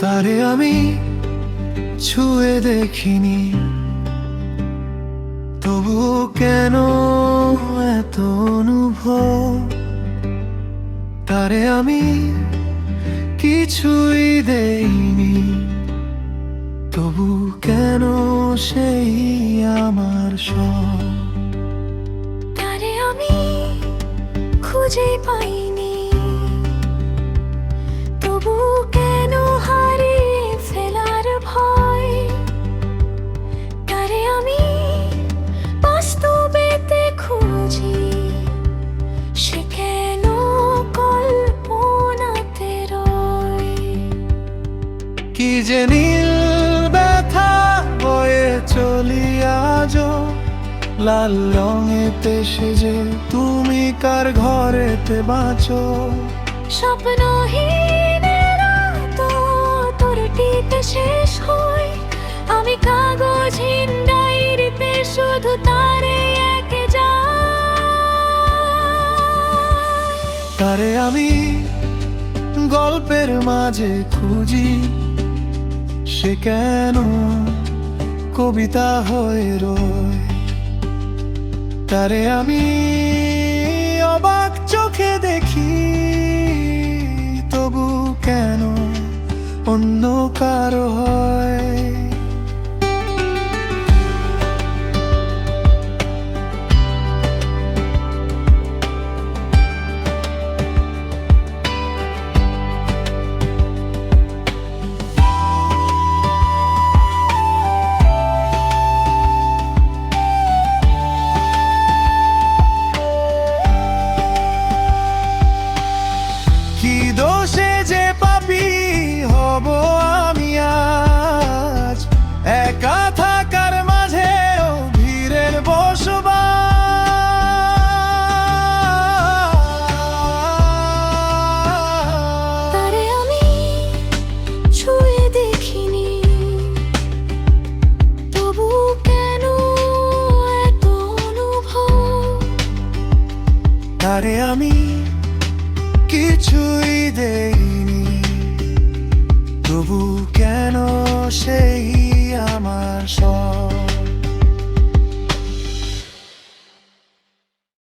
তারে আমি ছুঁয়ে দেখিনি। তবু কেন এত অনুভব? তারে আমি কিছুই দেইনি। তবু কেন সেই আমার সব খুঁজে পাইনি। তবু কেন হারিয়ে ফেলার ভয়? তারে আমি বাস্তবেতে খুঁজি? সে কেন কল্পনাতে রয় কি যে ব্যথা বয়ে চলি লাল রঙেতে সেজে তুমি কার ঘরেতে বাঁচো। স্বপ্নহীনের তো তোরটিতে শেষ হয়। আমি কাগজহীন ডায়েরিতে শুধু তারে একে যাই। তারে আমি গল্পের মাঝে খুঁজি। সে কেন কবিতা হয়ে রয়? তারে আমি অবাক চোখে দেখি তবু কেন অন্য কারও হয়? কি দোষে যে পাপি হব আমি আজ? একা থাকার মাঝে ভিড়ের বসবাস। তারে আমি ছুঁয়ে দেখিনি। তবু কেন এত অনুভব? তারে আমি কিছুই দেইনি। তবু কেন সেই আমার সব